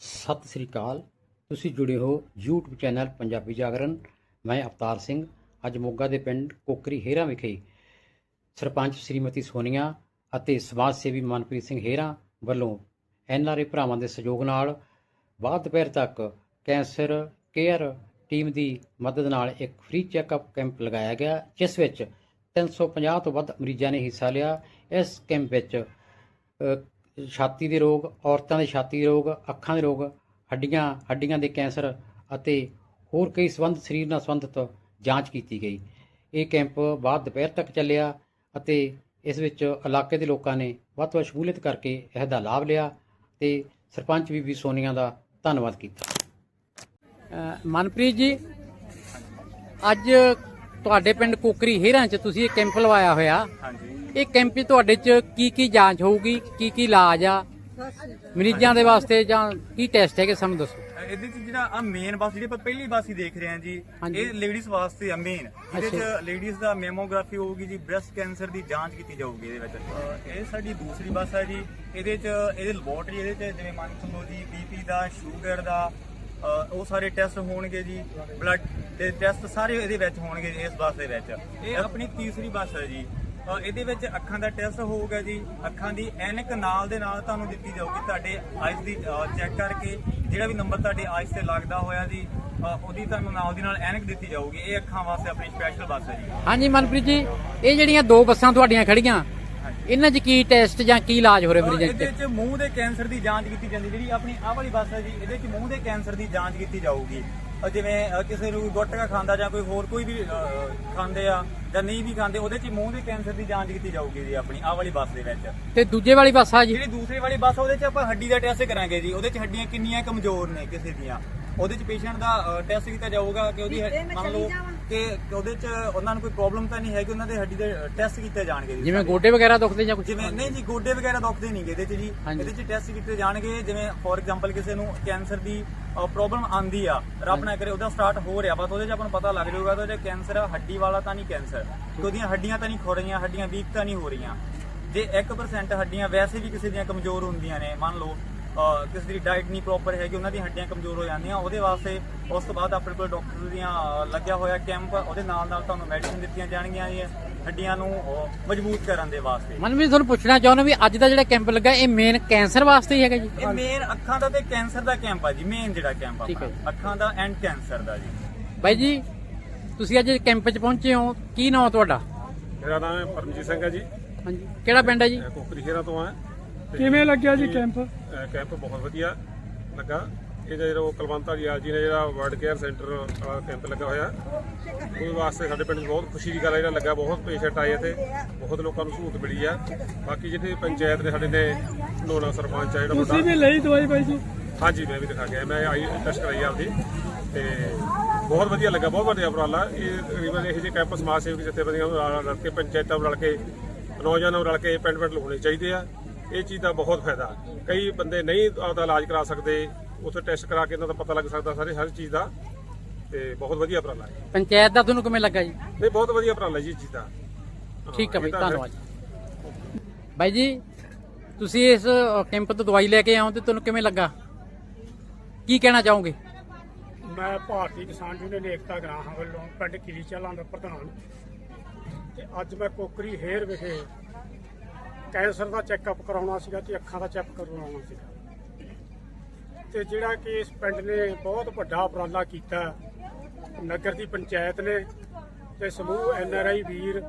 ਸਤਿ ਸ੍ਰੀ ਅਕਾਲ। ਤੁਸੀਂ ਜੁੜੇ ਹੋ YouTube ਚੈਨਲ ਪੰਜਾਬੀ ਜਾਗਰਣ। ਮੈਂ ਅਵਤਾਰ ਸਿੰਘ। ਅੱਜ ਮੋਗਾ ਦੇ ਪਿੰਡ ਕੋਕਰੀ ਹੇਰਾ ਵਿਖੇ ਸਰਪੰਚ ਸ਼੍ਰੀਮਤੀ ਸੋਨੀਆ ਅਤੇ ਸਮਾਜ ਸੇਵੀ ਮਨਪ੍ਰੀਤ ਸਿੰਘ ਹੇਰਾ ਵੱਲੋਂ ਐਨਆਰਏ ਭਰਾਵਾਂ ਦੇ ਸਹਿਯੋਗ ਨਾਲ ਬਾਅਦ ਦੁਪਹਿਰ ਤੱਕ ਕੈਂਸਰ ਕੇਅਰ ਟੀਮ ਦੀ ਮਦਦ ਨਾਲ ਇੱਕ ਫ੍ਰੀ ਚੈੱਕਅਪ ਕੈਂਪ ਲਗਾਇਆ ਗਿਆ, ਜਿਸ ਵਿੱਚ 350 ਤੋਂ ਵੱਧ ਮਰੀਜ਼ਾਂ ਨੇ ਹਿੱਸਾ ਲਿਆ। ਇਸ ਕੈਂਪ ਵਿੱਚ ਛਾਤੀ ਦੇ ਰੋਗ, ਔਰਤਾਂ ਦੇ ਛਾਤੀ ਦੇ ਰੋਗ, ਅੱਖਾਂ ਦੇ ਰੋਗ, ਹੱਡੀਆਂ ਹੱਡੀਆਂ ਦੇ ਕੈਂਸਰ ਅਤੇ ਹੋਰ ਕਈ ਸੰਬੰਧ ਸਰੀਰ ਨਾਲ ਸੰਬੰਧਿਤ ਜਾਂਚ ਕੀਤੀ ਗਈ। ਇਹ ਕੈਂਪ ਬਾਅਦ ਦੁਪਹਿਰ ਤੱਕ ਚੱਲਿਆ ਅਤੇ ਇਸ ਵਿੱਚ ਇਲਾਕੇ ਦੇ ਲੋਕਾਂ ਨੇ ਵੱਧ ਤੋਂ ਵੱਧ ਸ਼ਮੂਲੀਅਤ ਕਰਕੇ ਇਸ ਦਾ ਲਾਭ ਲਿਆ ਤੇ ਸਰਪੰਚ ਬੀਬੀ ਸੋਨੀਆ ਦਾ ਧੰਨਵਾਦ ਕੀਤਾ। ਮਨਪ੍ਰੀਤ ਜੀ, ਅੱਜ ਤੁਹਾਡੇ ਪਿੰਡ ਕੋਕਰੀ ਹੇਰਾਂ 'ਚ ਤੁਸੀਂ ਇਹ ਕੈਂਪ ਲਵਾਇਆ ਹੋਇਆ। ਹਾਂਜੀ। ਇਹ ਕੈਂਪ 'ਚ ਤੁਹਾਡੇ 'ਚ ਕੀ ਕੀ ਜਾਂਚ ਹੋਊਗੀ ਕੀ ਕੀ ਇਲਾਜ ਆ? ਮਰੀਜ਼ਾਂ ਦੇ ਵਾਸਤੇ ਜਾਂ ਕੀ ਟੈਸਟ ਹੈਗੇ ਸਾਨੂੰ ਦੱਸੋ। ਇਹਦੇ ਚ ਜਿਹੜਾ ਆ ਮੇਨ ਬੱਸ ਜਿਹੜੀ ਆਪਾਂ ਪਹਿਲੀ ਬੱਸ ਹੀ ਦੇਖ ਰਹੇ ਹਾਂ ਜੀ। ਇਹ ਲੇਡੀਜ਼ ਵਾਸਤੇ ਆ ਮੇਨ ਇਹਦੇ ਚ ਲੇਡੀਜ਼ ਦਾ ਮੈਮੋਗ੍ਰਾਫੀ ਹੋਊਗੀ ਜੀ ਬ੍ਰੈਸਟ ਕੈਂਸਰ ਦੀ ਜਾਂਚ ਕੀਤੀ ਜਾਊਗੀ ਇਹਦੇ ਵਿੱਚ। ਇਹ ਸਾਡੀ ਦੂਸਰੀ ਬੱਸ ਹੈ ਜੀ ਇਹਦੇ ਚ ਇਹਦੇ ਲੈਬੋਰਟਰੀ ਇਹਦੇ ਚ ਜਿਵੇਂ ਮੰਨ ਲਓ ਜੀ ਬੀਪੀ ਦਾ ਸ਼ੂਗਰ ਦਾ ਉਹ ਸਾਰੇ ਟੈਸਟ ਹੋਣਗੇ ਜੀ ਬਲੱਡ ਦੇ ਟੈਸਟ ਸਾਰੇ ਇਹਦੇ ਵਿੱਚ ਹੋਣਗੇ ਇਸ ਬੱਸ ਦੇ ਵਿੱਚ। ਇਹ ਆਪਣੀ ਤੀਸਰੀ ਬੱਸ ਹੈ ਜੀ। ਇਹਦੇ ਵਿੱਚ ਅੱਖਾਂ ਦਾ ਟੈਸਟ ਹੋਊਗਾ ਜੀ। ਅੱਖਾਂ ਦੀ ਐਨਕ ਨਾਲ ਦੇ ਨਾਲ ਤੁਹਾਨੂੰ ਦਿੱਤੀ ਜਾਊਗੀ ਤੁਹਾਡੇ ਆਈਜ਼ ਦੀ ਚੈੱਕ ਕਰਕੇ। ਜਿਹੜਾ ਵੀ ਨੰਬਰ ਤੁਹਾਡੇ ਆਈਜ਼ ਤੇ ਲੱਗਦਾ ਹੋਇਆ ਜੀ ਉਹਦੀ ਤੁਹਾਨੂੰ ਨਾਲ ਦੀ ਨਾਲ ਐਨਕ ਦਿੱਤੀ ਜਾਊਗੀ। ਇਹ ਅੱਖਾਂ ਵਾਸਤੇ ਆਪਣੀ ਸਪੈਸ਼ਲ ਬੱਸ ਹੈ ਜੀ। ਹਾਂਜੀ ਮਨਪ੍ਰੀਤ ਜੀ ਇਹ ਜਿਹੜੀਆਂ ਦੋ ਬੱਸਾਂ ਤੁਹਾਡੀਆਂ ਖੜੀਆਂ ਇਹਨਾਂ 'ਚ ਕੀ ਟੈਸਟ ਜਾਂ ਕੀ ਇਲਾਜ ਹੋ ਰਿਹਾ ਮਰੀਜ਼ਾਂ ਇਹਦੇ 'ਚ ਵਿੱਚ ਮੂੰਹ ਦੇ ਕੈਂਸਰ ਦੀ ਜਾਂਚ ਕੀਤੀ ਜਾਂਦੀ। ਜਿਹੜੀ ਆਪਣੀ ਆਹ ਵਾਲੀ ਬੱਸ ਹੈ ਜੀ ਇਹਦੇ ਵਿੱਚ ਮੂੰਹ ਦੇ ਕੈਂਸਰ ਦੀ ਜਾਂਚ ਕੀਤੀ ਜਾਊਗੀ। ਜਿਵੇਂ ਕਿਸੇ ਨੂੰ ਗੁਟਕਾ ਖਾਂਦਾ ਜਾਂ ਕੋਈ ਹੋਰ ਕੋਈ ਵੀ ਖਾਂਦੇ ਆ ਜਾਂ ਨਹੀਂ ਵੀ ਖਾਂਦੇ ਉਹਦੇ 'ਚ ਮੂੰਹ ਦੇ ਕੈਂਸਰ ਦੀ ਜਾਂਚ ਕੀਤੀ ਜਾਊਗੀ ਜੀ ਆਪਣੀ ਆਹ ਵਾਲੀ ਬੱਸ ਦੇ ਵਿੱਚ। ਤੇ ਦੂਜੇ ਵਾਲੀ ਬੱਸ ਆ ਜੀ? ਜਿਹੜੀ ਦੂਸਰੀ ਵਾਲੀ ਬੱਸ ਆ, ਉਹਦੇ 'ਚ ਆਪਾਂ ਹੱਡੀ ਦਾ ਟੈਸਟ ਕਰਾਂਗੇ ਜੀ ਉਹਦੇ 'ਚ ਹੱਡੀਆਂ ਕਿੰਨੀਆਂ ਕਮਜ਼ੋਰ ਨੇ ਕਿਸੇ ਦੀਆਂ। ਉਹਦੇ 'ਚ ਪੇਸ਼ੈਂਟ ਦਾ ਟੈਸਟ ਕੀਤਾ ਜਾਊਗਾ ਕਿ ਉਹਦੀ ਮੰਨ ਲਓ ਕਿ ਉਹਦੇ 'ਚ ਉਹਨਾਂ ਨੂੰ ਕੋਈ ਪ੍ਰੋਬਲਮ ਤਾਂ ਨਹੀਂ ਹੈਗੀ ਉਹਨਾਂ ਦੇ ਹੱਡੀ ਦੇ ਟੈਸਟ ਕੀਤੇ ਜਾਣਗੇ ਜਿਵੇਂ ਗੋਡੇ ਵਗੈਰਾ ਦੁਖਦੇ ਜਾਂ ਕੁਝ ਜਿਵੇਂ ਨਹੀਂ ਜੀ ਗੋਡੇ ਵਗੈਰਾ ਦੁਖਦੇ ਨਹੀਂਗੇ ਇਹਦੇ 'ਚ ਜੀ। ਇਹਦੇ 'ਚ ਟੈਸਟ ਕੀਤੇ ਜਾਣਗੇ ਜਿਵੇਂ ਫੋਰ ਐਗਜ਼ਾਮਪਲ ਕਿਸੇ ਨੂੰ ਕੈਂਸਰ ਦੀ ਪ੍ਰੋਬਲਮ ਆਂਦੀ ਆ ਰੱਬ ਨਾ ਕਰੇ ਉਹਦਾ ਸਟਾਰਟ ਹੋ ਰਿਹਾ ਬਸ ਉਹਦੇ 'ਚ ਆਪਾਂ ਨੂੰ ਪਤਾ ਲੱਗ ਜਾਊਗਾ ਕਿ ਉਹਦੇ ਕੈਂਸਰ ਆ ਹੱਡੀ ਵਾਲਾ ਤਾਂ ਨਹੀਂ ਕੈਂਸਰ ਕਿ ਉਹਦੀਆਂ ਹੱਡੀਆਂ ਤਾਂ ਨਹੀਂ ਖੋ ਰਹੀਆਂ ਹੱਡੀਆਂ ਵੀਕ ਤਾਂ ਨਹੀਂ ਹੋ ਰਹੀਆਂ। ਜੇ 1% ਹੱਡੀਆਂ ਵੈਸੇ ਵੀ ਕਿਸੇ ਦੀਆਂ ਕਮਜ਼ੋਰ ਹੁੰਦੀਆਂ ਨੇ ਮੰਨ ਲਓ ਕਿਸੇ ਦੀ ਡਾਈਟ ਨਹੀਂ ਪ੍ਰੋਪਰ ਹੈਗੀ ਉਹਨਾਂ ਦੀਆਂ ਹੱਡੀਆਂ ਕਮਜ਼ੋਰ ਹੋ ਜਾਂਦੀਆਂ। ਉਹਦੇ ਵਾਸਤੇ ਉਸ ਤੋਂ ਬਾਅਦ ਆਪਣੇ ਕੋਲ ਡਾਕਟਰ ਦੀਆਂ ਲੱਗਿਆ ਹੋਇਆ ਕੈਂਪ ਉਹਦੇ ਨਾਲ ਨਾਲ ਤੁਹਾਨੂੰ ਮੈਡੀਸਿਨ ਦਿੱਤੀਆਂ ਜਾਣਗੀਆਂ ਜੀ ਹੱਡੀਆਂ ਨੂੰ ਮਜ਼ਬੂਤ ਕਰਨ ਦੇ ਵਾਸਤੇ। ਮਨਪ੍ਰੀਤ ਤੁਹਾਨੂੰ ਪੁੱਛਣਾ ਚਾਹੁੰਦਾ ਵੀ ਅੱਜ ਦਾ ਜਿਹੜਾ ਕੈਂਪ ਲੱਗਾ ਇਹ ਮੇਨ ਕੈਂਸਰ ਵਾਸਤੇ ਹੀ ਹੈਗਾ ਜੀ? ਇਹ ਮੇਨ ਅੱਖਾਂ ਦਾ ਤੇ ਕੈਂਸਰ ਦਾ ਕੈਂਪ ਆ ਜੀ ਮੇਨ ਜਿਹੜਾ ਕੈਂਪ ਆ। ਅੱਖਾਂ ਦਾ ਐਂਡ ਕੈਂਸਰ ਦਾ ਜੀ। ਬਾਈ ਜੀ ਤੁਸੀਂ ਅੱਜ ਕੈਂਪ 'ਚ ਪਹੁੰਚੇ ਹੋ ਕੀ ਨਾਮ ਤੁਹਾਡਾ? ਮੇਰਾ ਨਾਮ ਹੈ ਪਰਮਜੀਤ ਸਿੰਘ ਹੈ ਜੀ। ਹਾਂਜੀ ਕਿਹੜਾ ਪਿੰਡ ਹੈ ਜੀ? ਮੈਂ ਕੋਕਰੀ ਸ਼ੇਰਾ ਤੋਂ ਆ ਕਿਵੇਂ ਲੱਗਿਆ ਜੀ ਕੈਂਪ? ਕੈਂਪ ਬਹੁਤ ਵਧੀਆ ਲੱਗਾ। ਇਹ ਜਿਹੜਾ ਉਹ ਕਲਵੰਤਾ ਜੀ ਆਲ ਜੀ ਨੇ ਜਿਹੜਾ ਵਰਲਡ ਕੇਅਰ ਸੈਂਟਰ ਵਾਲਾ ਕੈਂਪ ਲੱਗਾ ਹੋਇਆ। ਉਹਦੇ ਵਾਸਤੇ ਸਾਡੇ ਪਿੰਡ ਬਹੁਤ ਖੁਸ਼ੀ ਦੀ ਗੱਲ ਹੈ ਜਿਹੜਾ ਲੱਗਾ ਬਹੁਤ ਪੇਸ਼ੈਂਟ ਆਏ ਇੱਥੇ। ਬਹੁਤ ਲੋਕਾਂ ਨੂੰ ਸਹੂਲਤ ਮਿਲੀ ਆ। ਬਾਕੀ ਜਿਹੜੇ ਪੰਚਾਇਤ ਨੇ ਸਾਡੇ ਨੇ ਨੋਣਾ ਸਰਪੰਚ ਆ ਜਿਹੜਾ ਤੁਸੀਂ ਵੀ ਲਈ ਦਵਾਈ ਬਾਈ ਜੀ? ਹਾਂਜੀ ਮੈਂ ਵੀ ਦਿਖਾ ਗਿਆ ਮੈਂ ਆਈ ਟੈਸਟ ਕਰਾਈ ਆਪਦੀ। ਤੇ ਬਹੁਤ ਵਧੀਆ ਲੱਗਾ ਬਹੁਤ ਵਧੀਆ ਉਪਰਾਲਾ। ਇਹ ਤਕਰੀਬਨ ਇਹੋ ਜਿਹੇ ਕੈਂਪ ਸਮਾਜ ਸੇਵਕ ਜਥੇਬੰਦੀਆਂ ਨੂੰ ਨਾਲ ਰਲ ਕੇ ਪੰਚਾਇਤਾਂ ਨੂੰ ਰਲ ਕੇ ਨੌਜਵਾਨਾਂ ਨੂੰ ਰਲ ਕੇ ਪਿੰਡ ਪਿੰਡ ਲਾਉਣੇ ਚਾਹੀਦੇ ਆ। ਇਹ ਚੀਜ਼ ਦਾ ਬਹੁਤ ਫਾਇਦਾ। ਕਈ ਬੰਦੇ ਨਹੀਂ ਆਪਦਾ ਇਲਾਜ ਕਰਾ ਸਕਦੇ ਉੱਥੇ ਟੈਸਟ ਕਰਾ ਕੇ ਇਹਨਾਂ ਦਾ ਪਤਾ ਲੱਗ ਸਕਦਾ ਸਾਰੇ ਹਰ ਚੀਜ਼ ਦਾ। ਤੇ ਬਹੁਤ ਵਧੀਆ ਉਪਰਾਲਾ ਹੈ। ਪੰਚਾਇਤ ਦਾ ਤੁਹਾਨੂੰ ਕਿਵੇਂ ਲੱਗਾ ਜੀ? ਨਹੀਂ ਬਹੁਤ ਵਧੀਆ ਉਪਰਾਲਾ ਜੀ ਇਹ ਚੀਜ਼ ਦਾ। ਠੀਕ ਹੈ ਬਾਈ ਧੰਨਵਾਦ ਬਾਈ ਜੀ ਤੁਸੀਂ ਇਸ ਕੈਂਪ ਤੋਂ ਦਵਾਈ ਲੈ ਕੇ ਆਓ ਤੇ ਤੁਹਾਨੂੰ ਕਿਵੇਂ ਲੱਗਾ? ਕੀ ਕਹਿਣਾ ਚਾਹੋਗੇ? ਮੈਂ ਭਾਰਤੀ ਕਿਸਾਨ ਯੂਨੀਅਨ ਏਕਤਾ ਗ੍ਰਾਹਾਂ ਵੱਲੋਂ ਪਿੰਡ ਕਿਲੀ ਚਾਲਾਂ ਦਾ ਪ੍ਰਧਾਨ ਤੇ ਅੱਜ ਮੈਂ ਕੋਕਰੀ ਹੇਰ ਵਿਖੇ ਕੈਂਸਰ ਦਾ ਚੈੱਕਅਪ ਕਰਾਉਣਾ ਸੀਗਾ ਤੇ ਅੱਖਾਂ ਦਾ ਚੈੱਕ ਕਰਵਾਉਣਾ ਸੀਗਾ। ਤੇ ਜਿਹੜਾ ਕਿ ਇਸ ਪਿੰਡ ਨੇ ਬਹੁਤ ਵੱਡਾ ਉਪਰਾਲਾ ਕੀਤਾ, ਨਗਰ ਦੀ ਪੰਚਾਇਤ ਨੇ ਤੇ ਸਮੂਹ ਐਨ ਆਰ ਆਈ ਵੀਰ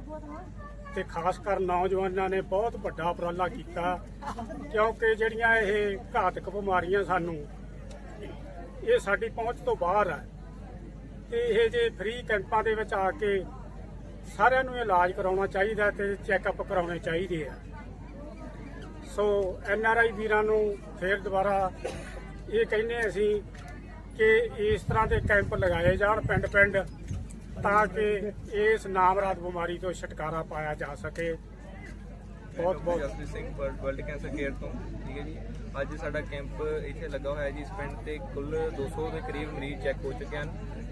ਤੇ ਖਾਸ ਕਰ ਨੌਜਵਾਨਾਂ ਨੇ ਬਹੁਤ ਵੱਡਾ ਉਪਰਾਲਾ ਕੀਤਾ, ਕਿਉਂਕਿ ਜਿਹੜੀਆਂ ਇਹ ਘਾਤਕ ਬਿਮਾਰੀਆਂ ਸਾਨੂੰ, ਇਹ ਸਾਡੀ ਪਹੁੰਚ ਤੋਂ ਬਾਹਰ ਹੈ ਤੇ ਇਹ ਜੇ ਫ੍ਰੀ ਕੈਂਪਾਂ ਦੇ ਵਿੱਚ ਆ ਕੇ ਸਾਰਿਆਂ ਨੂੰ ਇਲਾਜ ਕਰਾਉਣਾ ਚਾਹੀਦਾ ਤੇ ਚੈੱਕਅਪ ਕਰਾਉਣੇ ਚਾਹੀਦੇ ਆ। ਸੋ ਐਨ ਆਰ ਆਈ ਵੀਰਾਂ ਨੂੰ ਫੇਰ ਦੁਬਾਰਾ ਇਹ ਕਹਿੰਦੇ ਅਸੀਂ ਕਿ ਇਸ ਤਰ੍ਹਾਂ ਦੇ ਕੈਂਪ ਲਗਾਏ ਜਾਣ ਪਿੰਡ ਪਿੰਡ ਤਾਂ ਕਿ ਇਸ ਨਾਮਰਾਦ ਬਿਮਾਰੀ ਤੋਂ ਛੁਟਕਾਰਾ ਪਾਇਆ ਜਾ ਸਕੇ। ਬਹੁਤ ਬਹੁਤ। Jaspreet Singh World Cancer Care ਤੋਂ ਠੀਕ ਹੈ ਜੀ। ਅੱਜ ਸਾਡਾ ਕੈਂਪ ਇੱਥੇ ਲੱਗਾ ਹੋਇਆ ਜੀ ਇਸ ਪਿੰਡ ਤੇ ਕੁੱਲ 200 ਦੇ ਕਰੀਬ ਮਰੀਜ਼ ਚੈੱਕ ਹੋ ਚੁੱਕੇ ਹਨ।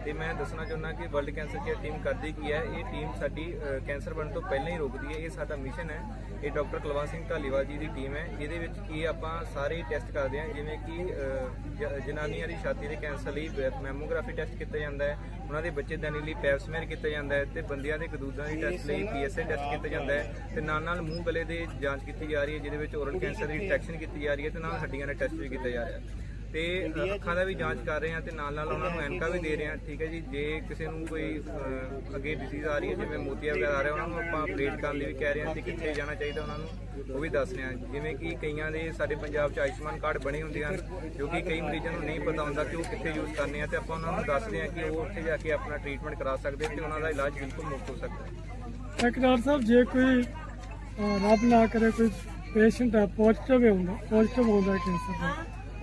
ਤੇ ਮੈਂ ਦੱਸਣਾ ਚਾਹੁੰਦਾ ਕਿ ਵਰਲਡ ਕੈਂਸਰ ਕੇਅਰ ਟੀਮ ਕਰਦੀ ਕੀ ਹੈ? ਇਹ ਟੀਮ ਸਾਡੀ ਕੈਂਸਰ ਬਣਨ ਤੋਂ ਪਹਿਲਾਂ ਹੀ ਰੋਕਦੀ ਹੈ। ਇਹ ਸਾਡਾ ਮਿਸ਼ਨ ਹੈ। ਇਹ ਡਾਕਟਰ ਕੁਲਵੰਤ ਸਿੰਘ ਢਾਲੀਵਾਲ ਜੀ ਦੀ ਟੀਮ ਹੈ। ਜਿਹਦੇ ਵਿੱਚ ਕੀ ਆਪਾਂ ਸਾਰੇ ਟੈਸਟ ਕਰਦੇ ਹਾਂ। ਜਿਵੇਂ ਕਿ ਜਨਾਨੀਆਂ ਦੀ ਛਾਤੀ ਦੇ ਕੈਂਸਰ ਲਈ ਮੈਮੋਗ੍ਰਾਫੀ ਟੈਸਟ ਕੀਤਾ ਜਾਂਦਾ ਹੈ। ਉਹਨਾਂ ਦੇ ਬੱਚੇ ਦਾਨੀ ਲਈ ਪੈਪ ਸਮੀਅਰ ਕੀਤਾ ਜਾਂਦਾ ਹੈ ਤੇ ਬੰਦਿਆਂ ਦੇ ਕਦੂਦਾਂ ਦੀ ਟੈਸਟ ਲਈ ਪੀਐਸਏ ਟੈਸਟ ਕੀਤਾ ਜਾਂਦਾ ਹੈ। ਤੇ ਨਾਲ ਨਾਲ ਮੂੰਹ ਗਲੇ ਦੇ ਜਾਂਚ ਕੀਤੀ ਜਾ ਰਹੀ ਹੈ, ਜਿਹਦੇ ਵਿੱਚ ਓਰਲ ਕੈਂਸਰ ਦੀ ਡਿਟੈਕਸ਼ਨ ਕੀਤੀ ਜਾ ਰਹੀ ਹੈ ਤੇ ਨਾਲ ਹੱਡੀਆਂ ਦਾ ਟੈਸਟ ਵੀ ਕੀਤਾ ਜਾ ਰਿਹਾ ਹੈ ਤੇ ਅੱਖਾਂ ਦਾ ਵੀ ਜਾਂਚ ਕਰ ਰਹੇ ਹਾਂ ਤੇ ਨਾਲ ਨਾਲ ਉਹਨਾਂ ਨੂੰ ਐਨਕਾ ਵੀ ਦੇ ਰਹੇ ਹਾਂ ਠੀਕ ਹੈ ਜੀ। ਜੇ ਕਿਸੇ ਨੂੰ ਕੋਈ ਅ, ਅੱਗੇ ਡਿਸੀਜ਼ ਆ ਰਹੀ ਹੈ ਜਿਵੇਂ ਮੋਤੀਆ ਵਗੈਰਾ ਆ ਰਿਹਾ ਉਹਨਾਂ ਨੂੰ ਆਪਾਂ ਅਪਡੇਟ ਕਰਨ ਲਈ ਵੀ ਕਹਿ ਰਹੇ ਹਾਂ ਕਿ ਕਿੱਥੇ ਜਾਣਾ ਚਾਹੀਦਾ ਉਹਨਾਂ ਨੂੰ ਉਹ ਵੀ ਦੱਸ ਰਹੇ ਹਾਂ। ਜਿਵੇਂ ਕਿ ਕਈਆਂ ਦੇ ਸਾਡੇ ਪੰਜਾਬ 'ਚ ਆਯੁਸ਼ਮਾਨ ਕਾਰਡ ਬਣੇ ਹੁੰਦੇ ਹਨ ਜੋ ਕਿ ਕਈ ਮਰੀਜ਼ਾਂ ਨੂੰ ਨਹੀਂ ਪਤਾ ਹੁੰਦਾ ਕਿ ਉਹ ਕਿੱਥੇ ਯੂਜ਼ ਕਰਨੇ ਆ ਤੇ ਆਪਾਂ ਉਹਨਾਂ ਨੂੰ ਦੱਸਦੇ ਹਾਂ ਕਿ ਉਹ ਉੱਥੇ ਜਾ ਕੇ ਆਪਣਾ ਟ੍ਰੀਟਮੈਂਟ ਕਰਾ ਸਕਦੇ ਤੇ ਉਹਨਾਂ ਦਾ ਇਲਾਜ ਬਿਲਕੁਲ ਮੁਫਤ ਹੋ ਸਕਦਾ ਹੈ। ਇੱਕ ਡਾਕਟਰ ਸਾਹਿਬ ਜੇ ਕੋਈ ਅਹ, ਰੱਬ ਨਾ ਕਰੇ ਕੋਈ ਪੇਸ਼ੈਂਟ ਹੈ ਪੋਜ਼ਿਟਿਵ ਹੁੰਦਾ ਪੋਜ਼ਿਟਿਵ ਹੁੰਦਾ ਕੈਂਸਰ ਦਾ।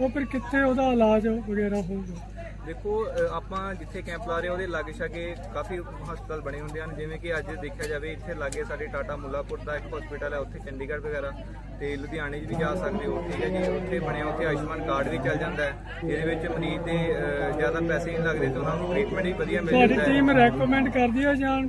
ਉਹ ਫਿਰ ਕਿੱਥੇ ਉਹਦਾ ਇਲਾਜ ਵਗੈਰਾ ਹੋਊਗਾ? ਦੇਖੋ ਅ, ਆਪਾਂ ਜਿੱਥੇ ਕੈਂਪ ਲਾ ਰਹੇ ਹਾਂ ਉਹਦੇ ਲਾਗੇ ਛਾਗੇ ਕਾਫੀ ਹਸਪਤਾਲ ਬਣੇ ਹੁੰਦੇ ਹਨ। ਜਿਵੇਂ ਕਿ ਅੱਜ ਦੇਖਿਆ ਜਾਵੇ ਇੱਥੇ ਲਾਗੇ ਸਾਡੇ ਟਾਟਾ ਮੁੱਲਾਪੁਰ ਦਾ ਇੱਕ ਹਸਪੀਟਲ ਹੈ ਉੱਥੇ ਚੰਡੀਗੜ੍ਹ ਵਗੈਰਾ। ਤੇ ਲੁਧਿਆਣੇ 'ਚ ਵੀ ਜਾ ਸਕਦੇ ਹੋ ਠੀਕ ਹੈ ਜੀ। ਉੱਥੇ ਬਣਿਆ ਉੱਥੇ ਆਯੁਸ਼ਮਾਨ ਕਾਰਡ ਵੀ ਚੱਲ ਜਾਂਦਾ ਹੈ ਜਿਹਦੇ ਵਿੱਚ ਮਰੀਜ਼ ਦੇ ਅ, ਜ਼ਿਆਦਾ ਪੈਸੇ ਨਹੀਂ ਲੱਗਦੇ ਤੇ ਉਹਨਾਂ ਨੂੰ ਟ੍ਰੀਟਮੈਂਟ ਵੀ ਵਧੀਆ ਮਿਲ ਤੁਹਾਡੀ ਜਾਂਦਾ ਹੈ। ਟੀਮ ਰეკਮੈਂਡ ਕਰਦੀ ਹੈ ਜਾਂ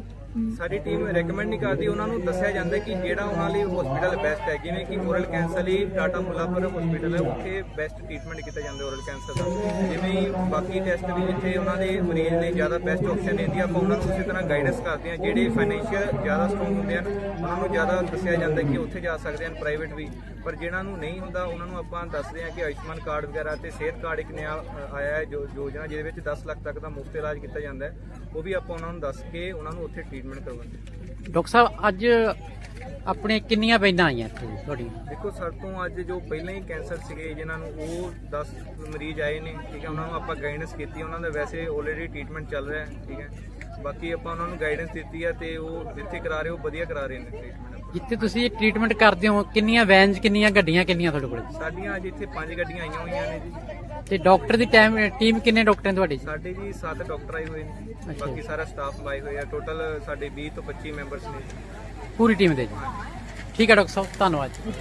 ਸਾਡੀ ਟੀਮ ਰეკਮੈਂਡ ਨਹੀਂ ਕਰਦੀ, ਉਹਨਾਂ ਨੂੰ ਦੱਸਿਆ ਜਾਂਦਾ ਕਿ ਜਿਹੜਾ ਉਹਨਾਂ ਲਈ ਹਸਪੀਟਲ ਬੈਸਟ ਹੈ ਜਿਵੇਂ ਕਿ ਓਰਲ ਕੈਂਸਰ ਲਈ ਟਾਟਾ ਮੁੱਲਾਪੁਰ ਹਸਪੀਟਲ ਹੈ, ਉੱਥੇ ਬੈਸਟ ਟ੍ਰੀਟਮੈਂਟ ਕੀਤਾ ਜਾਂਦਾ ਓਰਲ ਕੈਂਸਰ ਦਾ। ਜਿਵੇਂ ਹੀ ਬਾਕੀ ਟੈਸਟ ਵੀ ਜਿੱਥੇ ਉਹਨਾਂ ਦੇ ਮਰੀਜ਼ ਨੇ ਜ਼ਿਆਦਾ ਬੈਸਟ ਆਪਸ਼ਨ ਦਿੰਦੀ ਆਪਾਂ ਉਹਨਾਂ ਨੂੰ ਉਸੇ ਤਰ੍ਹਾਂ ਗਾਈਡੈਂਸ ਕਰਦੇ ਹਾਂ, ਜਿਹੜੇ ਫਾਈਨੈਂਸ਼ੀਅਲ ਜ਼ਿਆਦਾ ਸਟਰੋਂਗ ਹੁੰਦੇ ਹਨ, ਉਹਨਾਂ ਨੂੰ ਜ਼ਿਆਦਾ ਦੱਸਿਆ ਜਾਂਦਾ ਕਿ ਉੱਥੇ ਜਾ ਸਕਦੇ ਹਨ ਪ੍ਰਾਈਵੇਟ ਵੀ। ਪਰ ਜਿਹਨਾਂ ਨੂੰ ਨਹੀਂ ਹੁੰਦਾ, ਉਹਨਾਂ ਨੂੰ ਆਪਾਂ ਦੱਸਦੇ ਹਾਂ ਕਿ ਆਯੁਸ਼ਮਾਨ ਕਾਰਡ ਵਗੈਰਾ ਤੇ ਸਿਹਤ ਕਾਰਡ ਇੱਕ ਨਿਆ ਆਇਆ ਹੈ, ਜੋ ਯੋਜਨਾ ਜਿਹਦੇ ਵਿੱਚ 10 ਲੱਖ ਤੱਕ ਦਾ ਮੁਫਤ ਇਲਾਜ ਕੀਤਾ ਜਾਂਦਾ ਹੈ, ਉਹ ਵੀ ਆਪਾਂ ਉਹਨਾਂ ਨੂੰ ਦੱਸ ਕੇ ਉਹਨਾਂ ਨੂੰ ਉੱਥੇ ਟ੍ਰੀਟ ਟ੍ਰੀਟਮੈਂਟ ਕਰਵਾਉਂਦੇ ਹਾਂ ਡਾਕਟਰ ਸਾਹਿਬ ਅੱਜ ਆਪਣੇ ਕਿੰਨੀਆਂ ਬੈਂਦਾਂ ਆਈਆਂ ਇੱਥੇ ਤੁਹਾਡੀਆਂ? ਦੇਖੋ ਸਰ ਤੋਂ ਅੱਜ ਜੋ ਪਹਿਲਾਂ ਹੀ ਕੈਂਸਰ ਸੀਗੇ ਜਿਨ੍ਹਾਂ ਨੂੰ ਉਹ 10 ਮਰੀਜ਼ ਆਏ ਨੇ ਠੀਕ ਹੈ ਉਹਨਾਂ ਨੂੰ ਆਪਾਂ ਗਾਈਡੈਂਸ ਕੀਤੀ ਉਹਨਾਂ ਦਾ ਵੈਸੇ ਆਲਰੇਡੀ ਟ੍ਰੀਟਮੈਂਟ ਚੱਲ ਰਿਹਾ ਹੈ ਠੀਕ ਹੈ। ਬਾਕੀ ਆਪਾਂ ਉਹਨਾਂ ਨੂੰ ਗਾਈਡੈਂਸ ਦਿੱਤੀ ਹੈ ਤੇ ਉਹ ਜਿੱਥੇ ਕਰਾ ਰਹੇ ਉਹ ਵਧੀਆ ਕਰਾ ਰਹੇ ਨੇ ਟ੍ਰੀਟਮੈਂਟ ਜਿੱਥੇ ਤੁਸੀਂ ਇਹ ਟ੍ਰੀਟਮੈਂਟ ਕਰਦੇ ਹੋ ਕਿੰਨੀਆਂ ਵੈਨਸ ਕਿੰਨੀਆਂ ਗੱਡੀਆਂ ਕਿੰਨੀਆਂ ਤੁਹਾਡੇ ਕੋਲ? ਸਾਡੀਆਂ ਅੱਜ ਇੱਥੇ ਪੰਜ ਗੱਡੀਆਂ ਆਈਆਂ ਹੋਈਆਂ ਨੇ ਜੀ। ਤੇ ਡਾਕਟਰ ਦੀ ਟਾਈਮ ਟੀਮ ਕਿੰਨੇ ਡਾਕਟਰ ਨੇ ਤੁਹਾਡੀ? ਸਾਡੇ ਜੀ 7 ਡਾਕਟਰ ਆਏ ਹੋਏ ਨੇ। ਬਾਕੀ ਸਾਰਾ ਸਟਾਫ ਲਾਏ ਹੋਏ ਆ। ਟੋਟਲ ਸਾਡੇ 20 ਤੋਂ 25 ਮੈਂਬਰਸ ਨੇ। ਪੂਰੀ ਟੀਮ ਦੇ ਜੀ। ਠੀਕ ਹੈ ਡਾਕਟਰ ਸਾਹਿਬ ਧੰਨਵਾਦ ਜੀ।